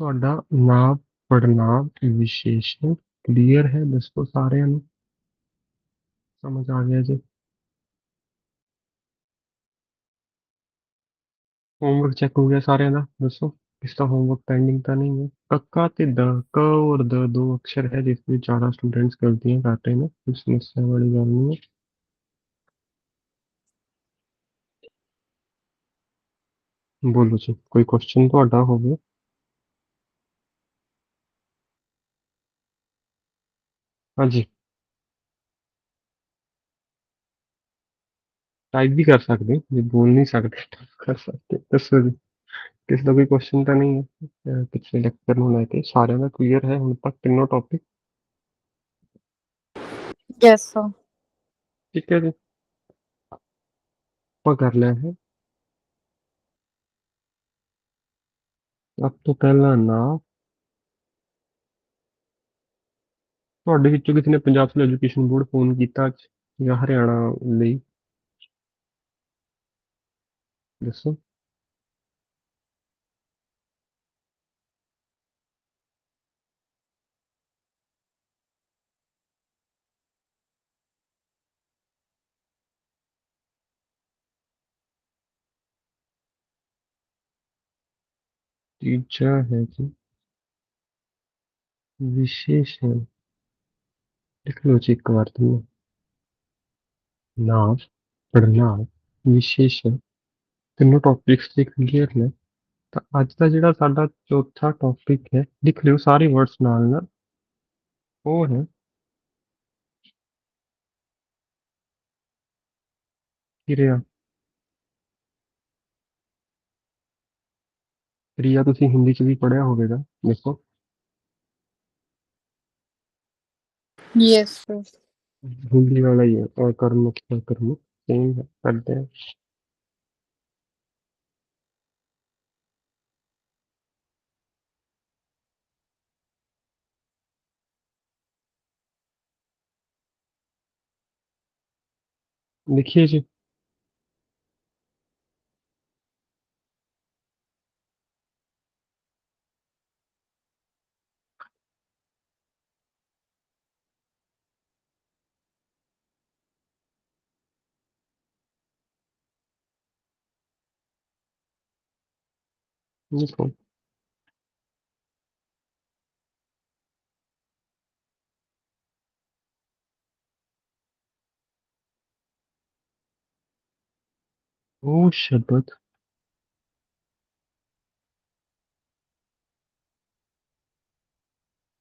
ਤੁਹਾਡਾ ਨਾਮ ਪੜ੍ਹਨਾਮ ਵਿਸ਼ੇਸ਼ਣ ਕਲੀਅਰ ਹੈ ਦੱਸੋ ਸਾਰਿਆਂ ਨੂੰ ਸਮਝ ਆ ਗਿਆ ਜੀ ਹੋਮਵਰਕ ਚੈੱਕ ਹੋ ਗਿਆ ਸਾਰਿਆਂ ਦਾ ਦੱਸੋ ਕਿਸ ਦਾ ਹੋਮਵਰਕ ਪੈਂਡਿੰਗ ਤਾਂ ਨਹੀਂ ਹੈ ਕੱਕਾ ਤੇ ਦ ਕ ਔਰ ਦ ਦੋ ਅਕਸ਼ਰ ਹੈ ਜਿਸ ਵਿੱਚ ਜ਼ਿਆਦਾ ਸਟੂਡੈਂਟਸ ਗਲਤੀਆਂ ਕਰ ਰਹੇ ਨੇ ਕੋਈ ਸਮੱਸਿਆ ਵਾਲੀ ਗੱਲ ਨਹੀਂ ਹੈ ਬੋਲੋ ਜੀ ਕੋਈ ਕੁਐਸਚਨ ਤੁਹਾਡਾ ਹੋਵੇ ਹਾਂਜੀ ਟਾਈਪ ਵੀ ਕਰ ਸਕਦੇ ਜੇ ਬੋਲ ਨਹੀਂ ਸਕਦੇ type ਕਰ ਸਕਦੇ ਦੱਸੋ ਜੀ ਕਿਸੇ ਦਾ ਕੋਈ ਕੁਐਸਚਨ ਤਾਂ ਨਹੀਂ ਹੈ ਅਹ ਪਿਛਲੇ ਲੈਕਚਰ ਨੂੰ ਲੈ ਕੇ ਸਾਰਿਆਂ ਦਾ ਕਲੀਅਰ ਹੈ ਹੁਣ ਤੱਕ ਤਿੰਨੋਂ ਟੌਪਿਕ Yes, sir. ਠੀਕ ਹੈ ਜੀ ਆਪਾਂ ਕਰ ਲਿਆ ਹੈ ਸਭ ਤੋਂ ਪਹਿਲਾਂ ਨਾ ਤੁਹਾਡੇ ਵਿੱਚੋਂ ਕਿਸੇ ਨੇ Punjab civil education board phone ਕੀਤਾ ਅੱਜ ਜਾਂ ਹਰਿਆਣਾ ਲਈ ਦੱਸੋ ਤੀਜਾ ਹੈ ਜੀ ਵਿਸ਼ੇਸ਼ਣ ਲਿਖ ਲਓ ਜੀ ਇੱਕ ਵਾਰ ਤੁਮ ਨਾਮ ਪੜ੍ਹਨਾਮ ਵਿਸ਼ੇਸ਼ਣ ਤਿੰਨੋਂ ਟੌਪਿਕਸ ਦੇ ਕਲੀਅਰ ਨੇ ਤਾਂ ਅੱਜ ਦਾ ਜਿਹੜਾ ਸਾਡਾ ਚੌਥਾ ਟੌਪਿਕ ਹੈ ਲਿਖ ਲਿਓ ਸਾਰੇ ਵਰਡਸ ਨਾਲ ਨਾਲ ਉਹ ਹੈ ਕਿਰਿਆ ਕਿਰਿਆ ਤੁਸੀਂ ਹਿੰਦੀ ਚ ਵੀ ਪੜ੍ਹਿਆ ਹੋਵੇਗਾ ਦੇਖੋ यस वाला और कर्म क्या कर्म? सेम है करते हैं। देखिए जी Неплохо. Oh shit, bud.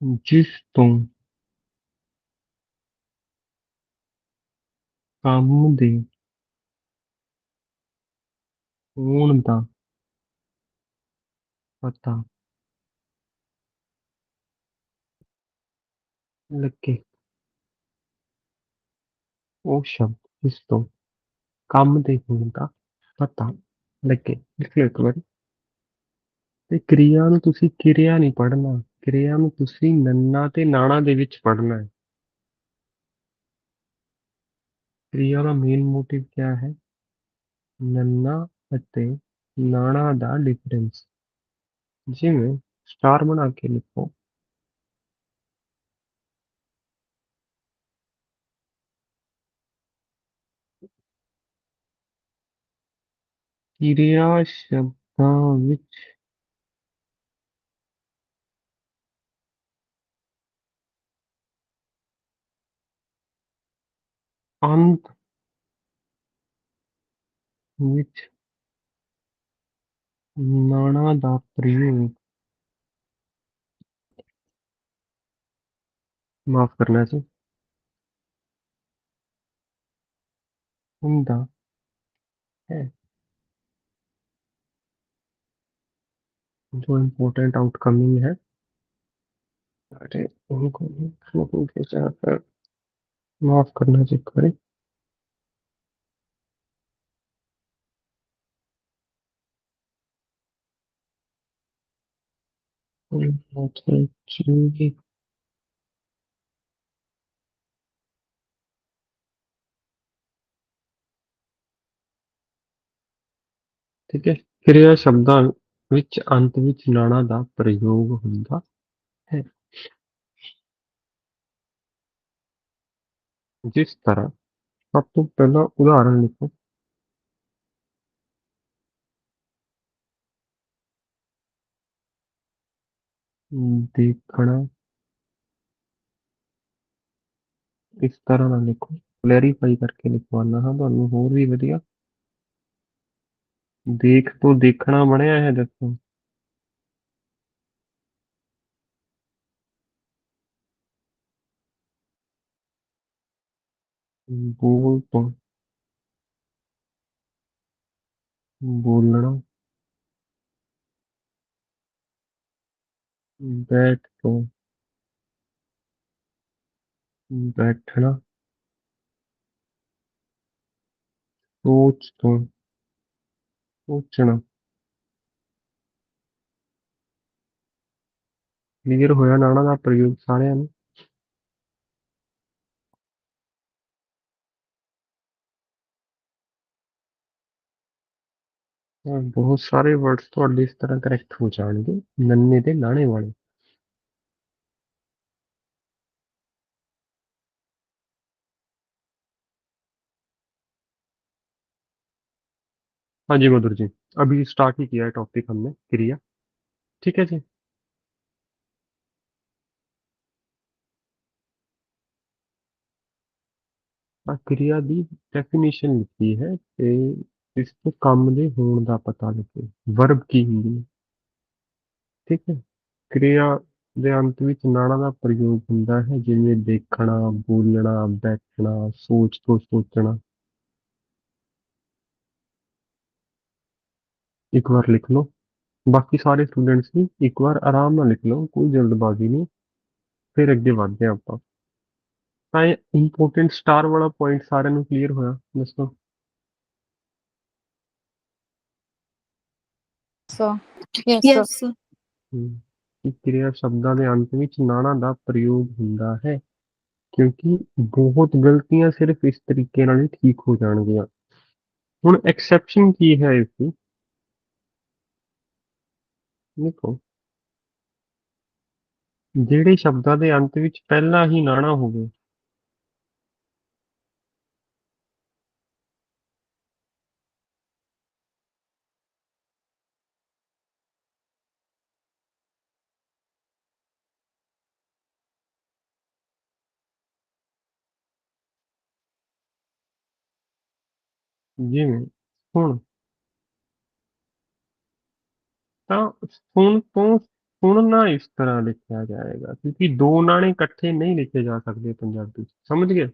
Дифтонг. Камды. Унда. ਪਤਾ। ਲੱਗੇ। ਉਹ ਸ਼ਬਦ ਜਿਸ ਤੋਂ ਕੰਮ ਦੇ ਹੋਣ ਦਾ ਪਤਾ ਲੱਗੇ। ਲਿਖ ਲਿਓ ਇੱਕ ਵਾਰੀ ਤੇ ਕਿਰਿਆ ਨੂੰ ਤੁਸੀਂ ਕਿਰਿਆ ਨਹੀਂ ਪੜ੍ਹਨਾ। ਕਿਰਿਆ ਨੂੰ ਤੁਸੀਂ ਨੰਨਾ ਤੇ ਨਾਣਾ ਦੇ ਵਿੱਚ ਪੜ੍ਹਨਾ ਹੈ। ਕਿਰਿਆ ਦਾ ਮੇਨ ਮੋਟਿਵ ਕਿਆ ਹੈ? ਨੰਨਾ ਅਤੇ ਨਾਣਾ ਦਾ ਡਿਫਰੈਂਸ ਜਿਵੇਂ ਸਟਾਰ ਬਣਾ ਕੇ ਲਿਖੋ ਕਿਰਿਆ ਸ਼ਬਦਾਂ ਵਿੱਚ ਅੰਤ ਵਿੱਚ नाना the प्रयोग माफ़ करना जी। उम्दा है। जो इम्पोर्टेंट आउटकमिंग है। अरे, उनको भेजा माफ़ करना जी, करें। ठीक है। क्रिया शब्दों अंत विच नाना का प्रयोग होंगे है। जिस तरह सब तो पहला उदाहरण लिखो। ਦੇਖਣਾ ਇਸ ਤਰ੍ਹਾਂ ਨਾਲ ਲਿਖੋ ਕਲੈਰੀਫਾਈ ਕਰਕੇ ਲਿਖਵਾਉਣਾ ਹਾਂ ਤੁਹਾਨੂੰ ਹੋਰ ਵੀ ਵਧੀਆ ਦੇਖ ਤੋਂ ਦੇਖਣਾ ਬਣਿਆ ਹੈ ਦੱਸੋ ਬੋਲ ਤੋਂ ਬੋਲਣਾ बैठ तो। बैठना सोच तो। सोचना। क्लियर होया नाणा का प्रयोग सारे ਹਾਂ, ਬਹੁਤ ਸਾਰੇ ਵਰਡਸ ਤੁਹਾਡੇ ਇਸ ਤਰ੍ਹਾਂ ਕਰੈਕਟ ਹੋ ਜਾਣਗੇ ਨੰਨੇ ਤੇ ਨਾਣੇ ਵਾਲੇ हाँ जी मधुर जी अभी स्टार्ट ही किया है टॉपिक हमने क्रिया ठीक है जी ਆ ਕਿਰਿਆ ਦੀ ਡੈਫੀਨੇਸ਼ਨ ਲਿਖੀ ਹੈ ਤੇ ਇਸ ਤੋਂ ਕੰਮ ਦੇ ਹੋਣ ਦਾ ਪਤਾ ਲੱਗੇ। ਵਰਬ ਕੀ ਹੁੰਦੀ ਹੈ? ਠੀਕ ਹੈ। ਕਿਰਿਆ ਦੇ ਅੰਤ ਵਿੱਚ ਨਾਣਾ ਦਾ ਪ੍ਰਯੋਗ ਹੁੰਦਾ ਹੈ, ਜਿਵੇਂ ਦੇਖਣਾ, ਬੋਲਣਾ, ਬੈਠਣਾ, ਸੋਚ ਤੋਂ ਸੋਚਣਾ। ਇੱਕ ਵਾਰ ਲਿਖ ਲਓ। ਬਾਕੀ ਸਾਰੇ ਸਟੂਡੈਂਟਸ ਵੀ ਇੱਕ ਵਾਰ ਆਰਾਮ ਨਾਲ ਲਿਖ ਲਓ, ਕੋਈ ਜਲਦਬਾਜ਼ੀ ਨਹੀਂ। ਫਿਰ ਅੱਗੇ ਵਧਦੇ ਹਾਂ ਆਪਾਂ। ਤਾਂ ਇਹ ਇੰਪੋਰਟੈਂਟ ਸਟਾਰ ਵਾਲਾ ਪੁਆਇੰਟ ਸਾਰਿਆਂ ਨੂੰ ਕਲੀਅਰ ਹੋਇਆ। ਦੱਸੋ। Sir. sir. ਹਮ, ਕਿ ਕਿਰਿਆ ਸ਼ਬਦਾਂ ਦੇ ਅੰਤ ਵਿੱਚ ਨਾਣਾ ਦਾ ਪ੍ਰਯੋਗ ਹੁੰਦਾ ਹੈ ਕਿਉਂਕਿ ਬਹੁਤ ਗਲਤੀਆਂ ਸਿਰਫ ਇਸ ਤਰੀਕੇ ਨਾਲ ਹੀ ਠੀਕ ਹੋ ਜਾਣਗੀਆਂ ਹੁਣ ਐਕਸੈਪਸ਼ਨ ਕੀ ਹੈ ਇਸ ਦੀ ਦੇਖੋ ਜਿਹੜੇ ਸ਼ਬਦਾਂ ਦੇ ਅੰਤ ਵਿੱਚ ਪਹਿਲਾਂ ਹੀ ਨਾਣਾ ਹੋਵੇ जी स्फुण स्फुण हाँ, तो स्फुण ना इस तरह लिखा जाएगा, क्योंकि दो नाने कट्ठे नहीं लिखे जा सकते पंजाबी समझ गए?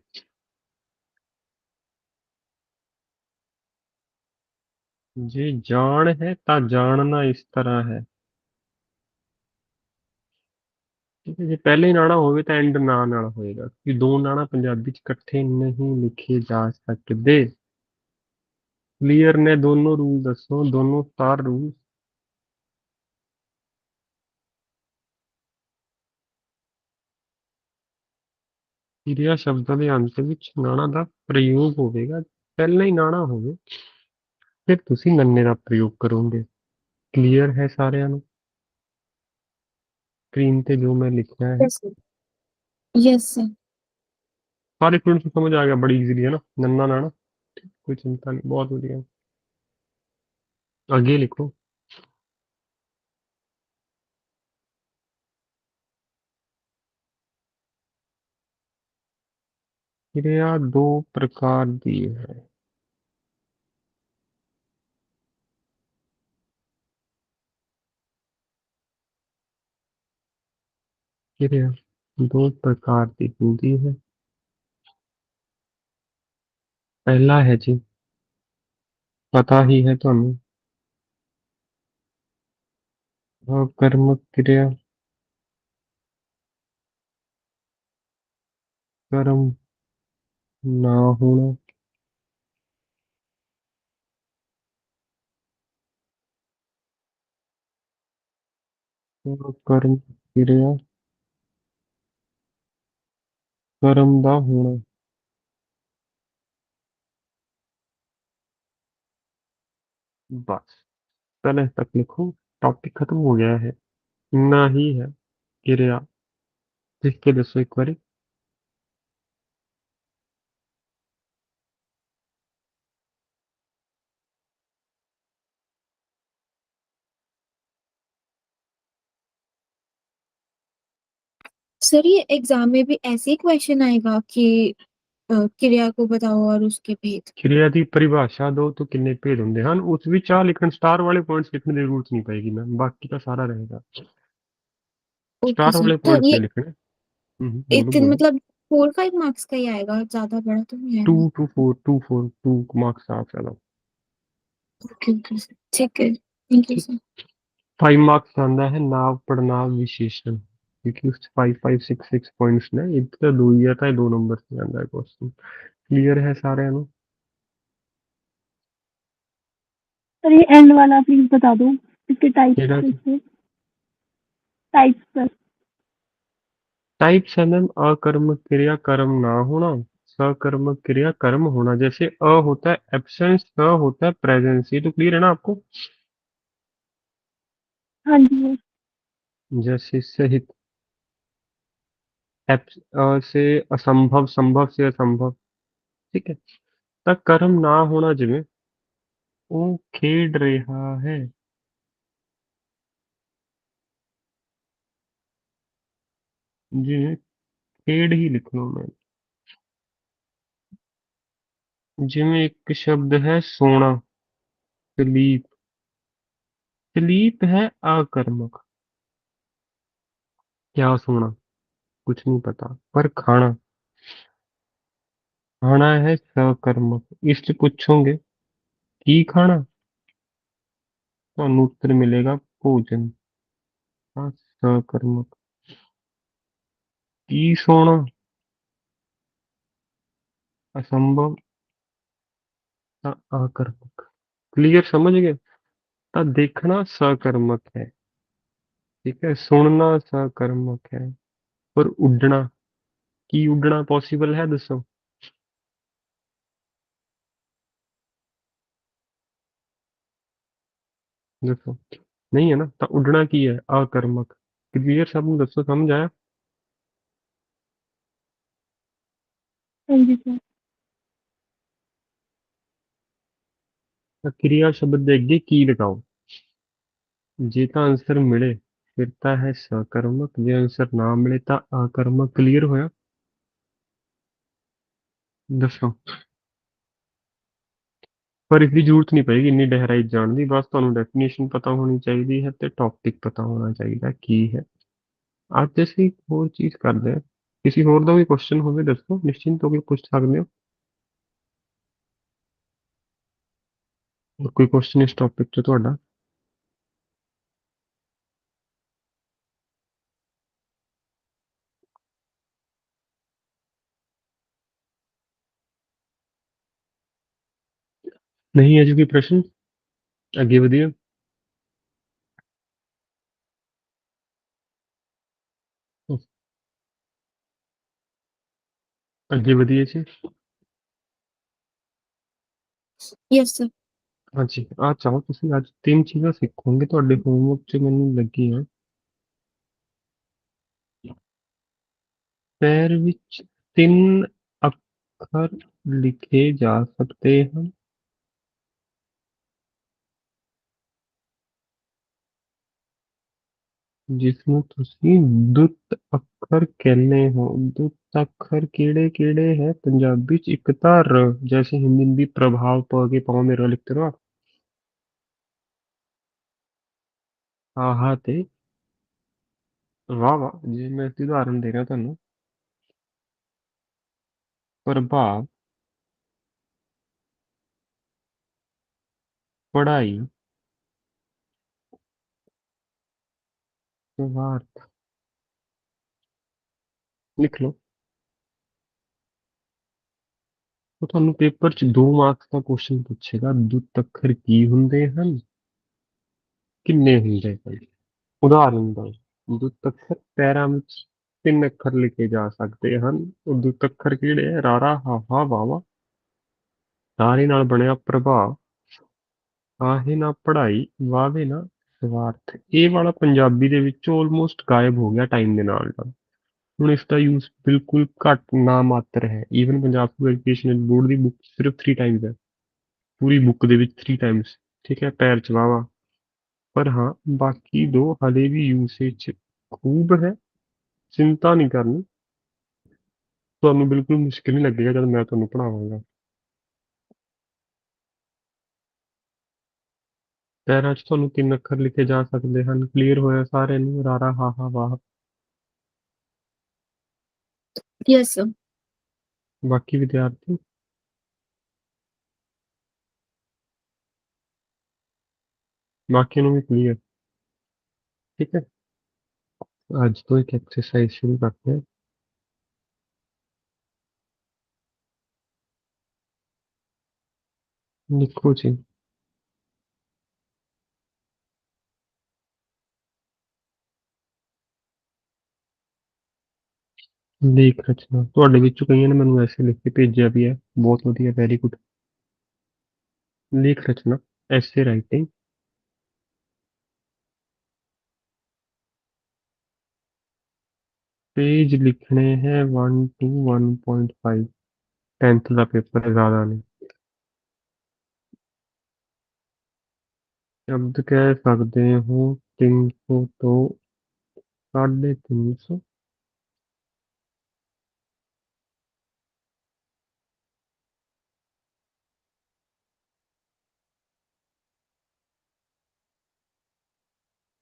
जे, जान है ता जानना इस तरह है। ठीक है जे पहले नाणा हो एंड ना नाल होएगा, क्योंकि दो नाणा पंजाबी कट्ठे नहीं लिखे जा सकते। ਕਲੀਅਰ ਨੇ ਦੋਨੋਂ ਰੂਲ ਦੱਸੋ ਦੋਨੋਂ ਸਟਾਰ ਰੂਲ ਕਿਰਿਆ ਸ਼ਬਦਾਂ ਦੇ ਅੰਤ ਵਿੱਚ ਨਾਣਾ ਦਾ ਪ੍ਰਯੋਗ ਹੋਵੇਗਾ ਪਹਿਲਾਂ ਹੀ ਨਾਣਾ ਹੋਵੇ ਫਿਰ ਤੁਸੀਂ ਨੰਨੇ ਦਾ ਪ੍ਰਯੋਗ ਕਰੋਗੇ। ਕਲੀਅਰ ਹੈ ਸਾਰਿਆਂ ਨੂੰ? ਸਕਰੀਨ ਤੇ ਜੋ ਮੈਂ ਲਿਖਿਆ ਹੈ. Yes, sir. ਸਾਰੇ ਸਟੂਡੈਂਟਸ ਨੂੰ ਸਮਝ ਆ ਗਿਆ ਬੜੀ ਈਜ਼ੀਲੀ ਹੈ ਨਾ? ਨੰਨਾ ਨਾਣਾ। कोई चिंता नहीं, बहुत बढ़िया। आगे लिखो। क्रिया दो प्रकार दी है। क्रिया दो प्रकार की दी है। ਪਹਿਲਾ ਹੈ ਜੀ। ਪਤਾ ਹੀ ਹੈ ਤੁਹਾਨੂੰ। ਭਾਵ ਕਰਮਕ ਕਿਰਿਆ। ਕਰਮ ਨਾ ਹੋਣਾ। ਕਰਮ ਕਿਰਿਆ। ਕਰਮ ਦਾ ਹੋਣਾ। बस। पहले तक लिखो टॉपिक खत्म हो गया है। ना ही है किरिया लिख के दसो एक बारी। सर, ये एग्ज़ाम में भी ऐसे ही क्वेश्चन आएगा कि ਅ, ਕਿਰਿਆ ਕੋ बताओ और उसके भेद? ਕਿਰਿਆ ਦੀ ਪਰਿਭਾਸ਼ਾ ਦਿਓ ਤੋਂ ਕਿੰਨੇ ਭੇਦ ਹੁੰਦੇ ਹਨ ਉਸ ਵਿੱਚ ਆ ਲਿਖਣ ਸਟਾਰ ਵਾਲੇ ਪੁਆਇੰਟਸ ਲਿਖਣ ਦੀ ਜ਼ਰੂਰਤ ਨਹੀਂ ਪਏਗੀ ਬਾਕੀ ਤਾਂ ਸਾਰਾ ਰਹੇਗਾ। स्टार वाले पॉइंट पे ये लिखना है हम्म, हम्म, एक बोलो दिन बोलो मतलब फोर फाइव मार्क्स का ही आएगा ज़्यादा बड़ा तो नहीं आएगा two four two four two marks ठीक है thank you sir five marks है नाव विशेषण five five six six points ने इतना दो ही है दो नंबर से आंदा है क्वेश्चन क्लियर है सारे नु सर ये एंड वाला प्लीज़ बता दो इसके टाइप्स केड़ा? टाइप्स सर टाइप्स है मैम अकर्मक क्रिया कर्म ना होना। सकर्मक क्रिया कर्म होना जैसे अ होता है एब्सेंस स होता है प्रेजेंस ये तो क्लियर है ना आपको? हाँ जी जैसे सहित। से असंभव, संभव से असंभव। ठीक है? तक कर्म ना होना जिम्मे वो खेड रहा है। जी, खेड ही लिख लो मैं। जिमे एक शब्द है सोना सलीप सलीप है आकर्मक। क्या सोना? कुछ नहीं पता, पर खाना। खाना है सकर्मक। इष्ट पूछोगे, की खाना? तो अनुत्तर मिलेगा भोजन। हाँ, सकर्मक। की सोना? असंभव। आकर्मक। क्लियर समझ गए? तो देखना सकर्मक है। ठीक है, सुनना सकर्मक है। पर उड़ना की उड़ना पॉसिबल है दसो देखो नहीं है ना तो उड़ना की है अकर्मक क्लियर सब ਨੂੰ ਦੱਸੋ ਸਮਝ ਆਇਆ हाँ जी सर ਤਾਂ क्रिया शब्द ਦੇ ਅੱਗੇ ਕੀ ਲਗਾਓ ਜੇ ਤਾਂ ਆਨਸਰ ਮਿਲੇ ਫਿਰ ਤਾਂ ਹੈ, ਸਕਰਮਕ ਜੇ ਆਨਸਰ ਨਾ ਮਿਲੇ ਤਾਂ ਆਕਰਮਕ ਕਲੀਅਰ ਹੋਇਆ। ਦੱਸੋ। ਪਰ ਇਸ ਦੀ ਜ਼ਰੂਰਤ ਨਹੀਂ ਪਏਗੀ, ਇੰਨੀ ਗਹਿਰਾਈ ਜਾਣ ਦੀ। ਬਸ ਤੁਹਾਨੂੰ ਡੈਫੀਨੇਸ਼ਨ ਪਤਾ ਹੋਣੀ ਚਾਹੀਦੀ ਹੈ ਤੇ ਟੌਪਿਕ ਪਤਾ ਹੋਣਾ ਚਾਹੀਦਾ ਕੀ ਹੈ। ਅੱਜ ਅਸੀਂ ਹੋਰ ਚੀਜ਼ ਕਰਦੇ ਹਾਂ। ਕਿਸੇ ਹੋਰ ਦਾ ਵੀ ਕੁਐਸਚਨ ਹੋਵੇ, ਦੱਸੋ। ਨਿਸ਼ਚਿੰਤ ਹੋ ਕੇ ਪੁੱਛ ਸਕਦੇ ਹੋ। ਹੋਰ ਕੋਈ ਕੁਐਸਚਨ ਇਸ ਟੌਪਿਕ 'ਚ ਤੁਹਾਡਾ? ਨਹੀਂ ਹੈ ਜੀ ਕੋਈ ਪ੍ਰਸ਼ਨ ਅੱਗੇ ਵਧੀਏ ਅੱਗੇ ਵਧੀਏ ਜੀ यस सर ਹਾਂਜੀ ਆ ਚਾਹੋ ਤੁਸੀਂ ਅੱਜ ਤਿੰਨ ਚੀਜ਼ਾਂ ਸਿੱਖੋਗੇ ਤੁਹਾਡੇ ਹੋਮਵਰਕ 'ਚ ਮੈਨੂੰ ਲੱਗੀਆਂ ਪੈਰ ਵਿੱਚ ਤਿੰਨ ਅੱਖਰ ਲਿਖੇ ਜਾ ਸਕਦੇ ਹਨ जिसमें तुसी दुत अखर कहने हो दुत अखर केड़े-केड़े है पंजाबी 'च इकता र जैसे हिंदी में भी प्रभाव प के पाँव में र लिखते ना। हाँ, हाँ, ते। वाह, वाह! जी, मैं इसदी उदाहरण दे रहा थाह्नूं। प्रभाव। पढ़ाई। ਪ੍ਰਭਾਵ ਲਿਖ ਲਓ ਉਹ ਤੁਹਾਨੂੰ ਪੇਪਰ 'ਚ 2 ਮਾਰਕਸ ਦਾ ਕੁਐਸਚਨ ਪੁੱਛੇਗਾ ਦੁੱਤ ਅੱਖਰ ਕੀ ਹੁੰਦੇ ਹਨ? ਕਿੰਨੇ ਹੁੰਦੇ ਹਨ? ਉਦਾਹਰਨ ਦਿਓ ਦੁੱਤ ਅੱਖਰ ਪੈਰਾਂ ਵਿੱਚ ਤਿੰਨ ਅੱਖਰ ਲਿਖੇ ਜਾ ਸਕਦੇ ਹਨ। ਉਹ ਦੁੱਤ ਅੱਖਰ ਕਿਹੜੇ ਹੈ ਰਾਰਾ ਹਾਹਾ ਵਾਵਾ ਰਾਰੇ ਨਾਲ ਬਣਿਆ ਪ੍ਰਭਾਵ। ਆਹੇ ਨਾ ਪੜ੍ਹਾਈ ਵਾਵੇ ਨਾ ਸਵਾਰਥ ਇਹ ਵਾਲਾ ਪੰਜਾਬੀ ਦੇ ਵਿੱਚ ਆਲਮੋਸਟ ਗਾਇਬ ਹੋ ਗਿਆ ਟਾਈਮ ਦੇ ਨਾਲ ਨਾਲ ਹੁਣ ਇਸ ਦਾ ਯੂਜ਼ ਬਿਲਕੁਲ ਘੱਟ ਨਾ ਮਾਤਰ ਹੈ। Even Punjab school education board ਦੀ ਬੁੱਕ ਸਿਰਫ 3 ਟਾਈਮਸ ਹੈ। ਪੂਰੀ ਬੁੱਕ ਦੇ ਵਿੱਚ 3 ਟਾਈਮਸ ਠੀਕ ਹੈ, ਪੈਰ ਚਵਾਵਾ ਪਰ ਹਾਂ, ਬਾਕੀ ਦੋ ਹਲੇ ਵੀ ਯੂਸੇਜ ਖੂਬ ਹੈ। ਚਿੰਤਾ ਨਹੀਂ ਕਰਨੀ। ਤੁਹਾਨੂੰ ਬਿਲਕੁਲ ਮੁਸ਼ਕਿਲ ਨਹੀਂ ਲੱਗੇਗਾ ਜਦ ਮੈਂ ਤੁਹਾਨੂੰ ਪੜ੍ਹਾਵਾਂਗਾ। ਪੈਰਾਂ 'ਚ ਤੁਹਾਨੂੰ ਤਿੰਨ ਅੱਖਰ ਲਿਖੇ ਜਾ ਸਕਦੇ ਹਨ ਕਲੀਅਰ ਹੋਇਆ ਸਾਰਿਆਂ ਨੂੰ ਰਾਰਾ ਹਾਹਾ ਵਾਹ यस सर ਬਾਕੀ ਵਿਦਿਆਰਥੀ ਬਾਕੀ ਨੂੰ ਵੀ ਕਲੀਅਰ ਠੀਕ ਹੈ ਅੱਜ ਤੋਂ ਇੱਕ ਐਕਸਰਸਾਈਜ਼ ਸ਼ੁਰੂ करते हैं लिखो जी ਲੇਖ ਰਚਨਾ ਤੁਹਾਡੇ ਵਿੱਚੋਂ ਕਈਆਂ ਨੇ ਮੈਨੂੰ ਐਸੇ ਲਿਖ ਕੇ ਭੇਜਿਆ ਵੀ ਹੈ ਬਹੁਤ ਵਧੀਆ ਵੈਰੀ ਗੁੱਡ ਲੇਖ ਰਚਨਾ ਐਸੇ ਰਾਈਟਿੰਗ पेज लिखने हैं one two one point five tenth का पेपर है ज़्यादा नहीं शब्द कह सकते हो तीन सौ तो साढ़े तीन सौ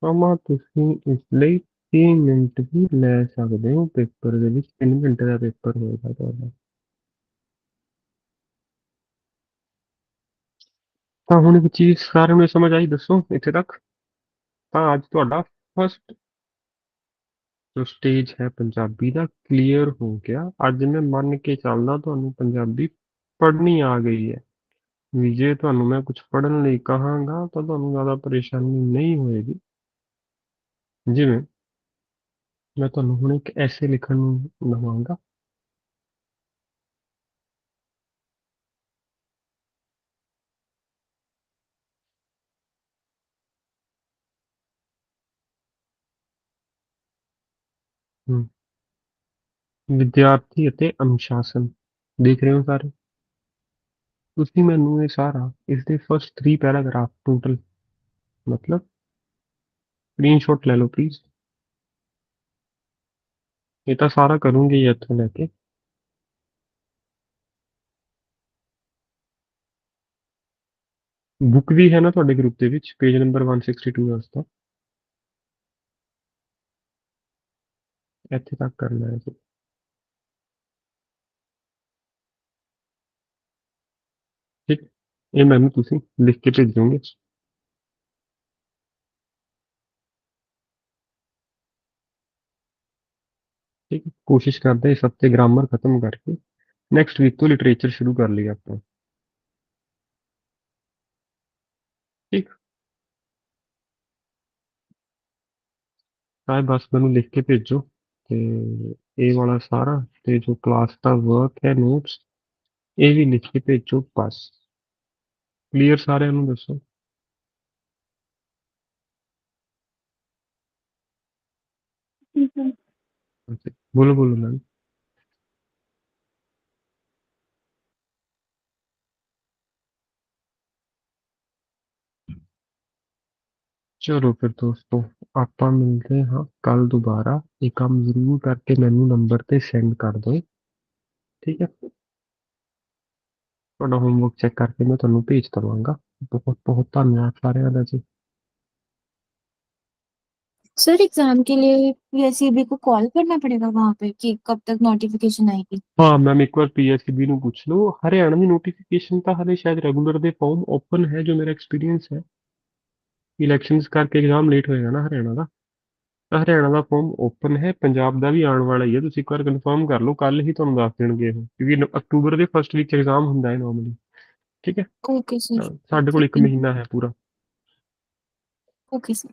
ਸਮਾਂ ਤੁਸੀਂ ਇਸ ਲਈ ਤੀਹ ਮਿੰਟ ਵੀ ਲੈ ਸਕਦੇ ਹੋ ਪੇਪਰ ਦੇ ਵਿੱਚ। ਤਿੰਨ ਘੰਟੇ ਦਾ ਪੇਪਰ ਹੋਏਗਾ ਤੁਹਾਡਾ। ਤਾਂ ਹੁਣ ਇੱਕ ਚੀਜ਼ ਸਾਰਿਆਂ ਨੂੰ ਸਮਝ ਆਈ, ਦੱਸੋ ਇੱਥੇ ਤੱਕ? ਤਾਂ ਅੱਜ ਤੁਹਾਡਾ ਫਸਟ ਜੋ ਸਟੇਜ ਹੈ ਪੰਜਾਬੀ ਦਾ ਕਲੀਅਰ ਹੋ ਗਿਆ। ਅੱਜ ਮੈਂ ਮੰਨ ਕੇ ਚੱਲਦਾ ਤੁਹਾਨੂੰ ਪੰਜਾਬੀ ਪੜ੍ਹਨੀ ਆ ਗਈ ਹੈ। ਵੀ ਜੇ ਤੁਹਾਨੂੰ ਮੈਂ ਕੁਝ ਪੜ੍ਹਨ ਲਈ ਕਹਾਂਗਾ ਤਾਂ ਤੁਹਾਨੂੰ ਜ਼ਿਆਦਾ ਪਰੇਸ਼ਾਨੀ ਨਹੀਂ ਹੋਏਗੀ। ਜਿਵੇਂ ਮੈਂ ਤੁਹਾਨੂੰ ਹੁਣ ਇੱਕ ਐਸੇ ਲਿਖਣ ਨੂੰ ਲਵਾਂਗਾ ਹਮ, ਵਿਦਿਆਰਥੀ ਅਤੇ ਅਨੁਸ਼ਾਸਨ ਦੇਖ ਰਹੇ ਹੋ ਸਾਰੇ ਤੁਸੀਂ ਮੈਨੂੰ ਇਹ ਸਾਰਾ ਇਸ ਦੇ ਫਸਟ 3 ਪੈਰਾਗ੍ਰਾਫ ਟੋਟਲ ਮਤਲਬ ਸਕਰੀਨਸ਼ਾਟ ਲੈ ਲਓ ਪਲੀਜ਼ ਇਹ ਤਾਂ ਸਾਰਾ ਕਰੂੰਗੀ ਹੀ ਇੱਥੋਂ ਲੈ ਕੇ ਬੁੱਕ ਵੀ ਹੈ ਨਾ ਤੁਹਾਡੇ ਗਰੁੱਪ ਦੇ ਵਿੱਚ ਪੇਜ ਨੰਬਰ 162 ਹੈ ਉਸ ਦਾ ਇੱਥੇ ਤੱਕ ਕਰਨਾ ਹੈ ਜੀ ਠੀਕ ਇਹ ਮੈਨੂੰ ਤੁਸੀਂ ਲਿਖ ਕੇ ਭੇਜੋਗੇ ਠੀਕ ਹੈ ਕੋਸ਼ਿਸ਼ ਕਰਦੇ ਹਾਂ ਇਸ ਹਫਤੇ ਗ੍ਰਾਮਰ ਖਤਮ ਕਰਕੇ ਨੈਕਸਟ ਵੀਕ ਤੋਂ ਲਿਟਰੇਚਰ ਸ਼ੁਰੂ ਕਰ ਲਈ ਆਪਾਂ ਠੀਕ ਤਾਂ ਇਹ ਬਸ ਮੈਨੂੰ ਲਿਖ ਕੇ ਭੇਜੋ ਤੇ ਇਹ ਵਾਲਾ ਸਾਰਾ ਤੇ ਜੋ ਕਲਾਸ ਦਾ ਵਰਕ ਹੈ ਨੋਟਸ ਇਹ ਵੀ ਲਿਖ ਕੇ ਭੇਜੋ ਬਸ ਕਲੀਅਰ ਸਾਰਿਆਂ ਨੂੰ ਦੱਸੋ ठीक है Okay, बोलो बोलो मैम ਚਲੋ ਫਿਰ ਦੋਸਤੋ ਆਪਾਂ ਮਿਲਦੇ ਹਾਂ ਕੱਲ ਦੁਬਾਰਾ ਇਹ ਕੰਮ ਜ਼ਰੂਰ ਕਰਕੇ ਮੈਨੂੰ ਨੰਬਰ ਤੇ ਸੈਂਡ ਕਰ ਦਿਓ ਠੀਕ ਹੈ ਤੁਹਾਡਾ ਹੋਮਵਰਕ ਚੈੱਕ ਕਰਕੇ ਮੈਂ ਤੁਹਾਨੂੰ ਭੇਜ ਦਵਾਂਗਾ ਬਹੁਤ ਬਹੁਤ ਧੰਨਵਾਦ ਸਾਰਿਆਂ ਦਾ ਜੀ सर एग्जाम के लिए पीएससीबी को कॉल करना पड़ेगा वहां पे कि कब तक नोटिफिकेशन आएगी ਹਾਂ ਮੈਮ ਇੱਕ ਵਾਰ ਪੀਐਸਸੀਬੀ ਨੂੰ ਪੁੱਛ ਲਓ ਹਰਿਆਣਾ ਦੀ ਨੋਟੀਫਿਕੇਸ਼ਨ ਤਾਂ ਹਲੇ ਸ਼ਾਇਦ ਰੈਗੂਲਰ ਦੇ ਫਾਰਮ ਓਪਨ ਹੈ ਜੋ ਮੇਰਾ ਐਕਸਪੀਰੀਅੰਸ ਹੈ ਇਲੈਕਸ਼ਨਸ ਕਰਕੇ ਐਗਜ਼ਾਮ ਲੇਟ ਹੋਏਗਾ ਨਾ ਹਰਿਆਣਾ ਦਾ ਤਾਂ ਹਰਿਆਣਾ ਦਾ ਫਾਰਮ ਓਪਨ ਹੈ ਪੰਜਾਬ ਦਾ ਵੀ ਆਉਣ ਵਾਲਾ ਹੀ ਹੈ ਤੁਸੀਂ ਇੱਕ ਵਾਰ ਕਨਫਰਮ ਕਰ ਲਓ ਕੱਲ ਹੀ ਤੁਹਾਨੂੰ ਦੱਸ ਦੇਣਗੇ ਉਹ ਕਿਉਂਕਿ ਨ- ਅਕਤੂਬਰ ਦੇ ਫਸਟ ਵੀਕ ਐਗਜ਼ਾਮ ਹੁੰਦਾ ਹੈ ਨਾਰਮਲੀ ਠੀਕ ਹੈ ओके ਤਾਂ सर ਸਾਡੇ ਕੋਲ ਇੱਕ ਮਹੀਨਾ ਹੈ ਪੂਰਾ ओके सर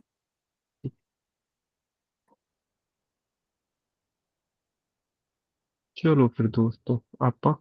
ਚਲੋ ਫਿਰ ਦੋਸਤੋ ਆਪਾਂ